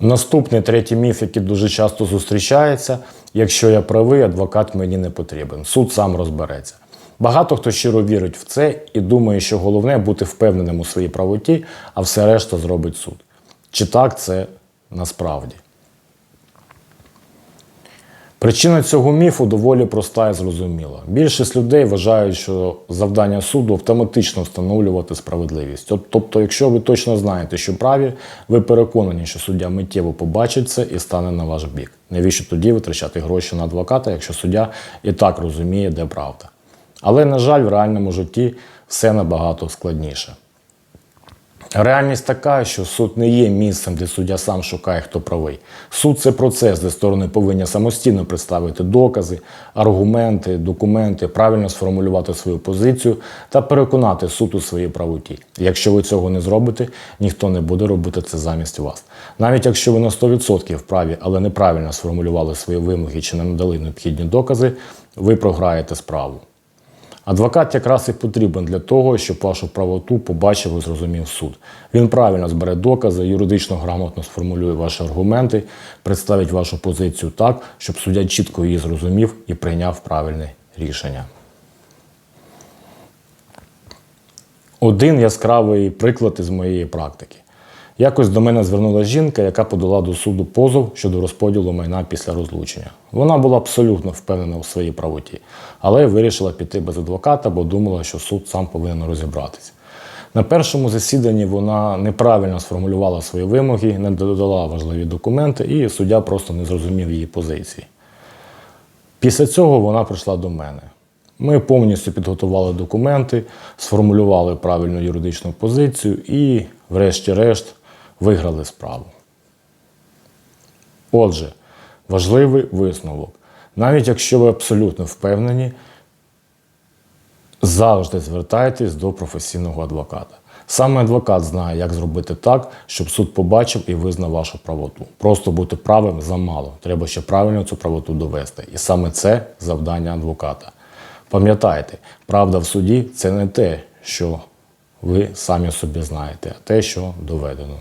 Наступний третій міф, який дуже часто зустрічається: якщо я правий, адвокат мені не потрібен. Суд сам розбереться. Багато хто щиро вірить в це і думає, що головне бути впевненим у своїй правоті, а все решта зробить суд. Чи так це насправді? Причина цього міфу доволі проста і зрозуміла. Більшість людей вважають, що завдання суду автоматично встановлювати справедливість. Тоб- Тобто, якщо ви точно знаєте, що праві, ви переконані, що суддя миттєво побачить це і стане на ваш бік. Навіщо тоді витрачати гроші на адвоката, якщо суддя і так розуміє, де правда? Але, на жаль, в реальному житті все набагато складніше. Реальність така, що суд не є місцем, де суддя сам шукає, хто правий. Суд це процес, де сторони повинні самостійно представити докази, аргументи, документи, правильно сформулювати свою позицію та переконати суд у своїй правоті. Якщо ви цього не зробите, ніхто не буде робити це замість вас. Навіть якщо ви на 100% праві, але неправильно сформулювали свої вимоги чи не надали необхідні докази, ви програєте справу. Адвокат якраз і потрібен для того, щоб вашу правоту побачив і зрозумів суд. Він правильно збере докази, юридично грамотно сформулює ваші аргументи, представить вашу позицію так, щоб суддя чітко її зрозумів і прийняв правильне рішення. Один яскравий приклад із моєї практики. Якось до мене звернулася жінка, яка подала до суду позов щодо розподілу майна після розлучення. Вона була абсолютно впевнена у своїй правоті, але вирішила піти без адвоката, бо думала, що суд сам повинен розібратися. На першому засіданні вона неправильно сформулювала свої вимоги, не додала важливі документи, і суддя просто не зрозумів її позиції. Після цього вона прийшла до мене. Ми повністю підготували документи, сформулювали правильну юридичну позицію і, врешті-решт, виграли справу. Отже, важливий висновок. Навіть якщо ви абсолютно впевнені, завжди звертайтесь до професійного адвоката. Саме адвокат знає, як зробити так, щоб суд побачив і визнав вашу правоту. Просто бути правим замало. Треба ще правильно цю правоту довести. І саме це завдання адвоката. Пам'ятайте, правда в суді це не те, що ви самі собі знаєте, а те, що доведено.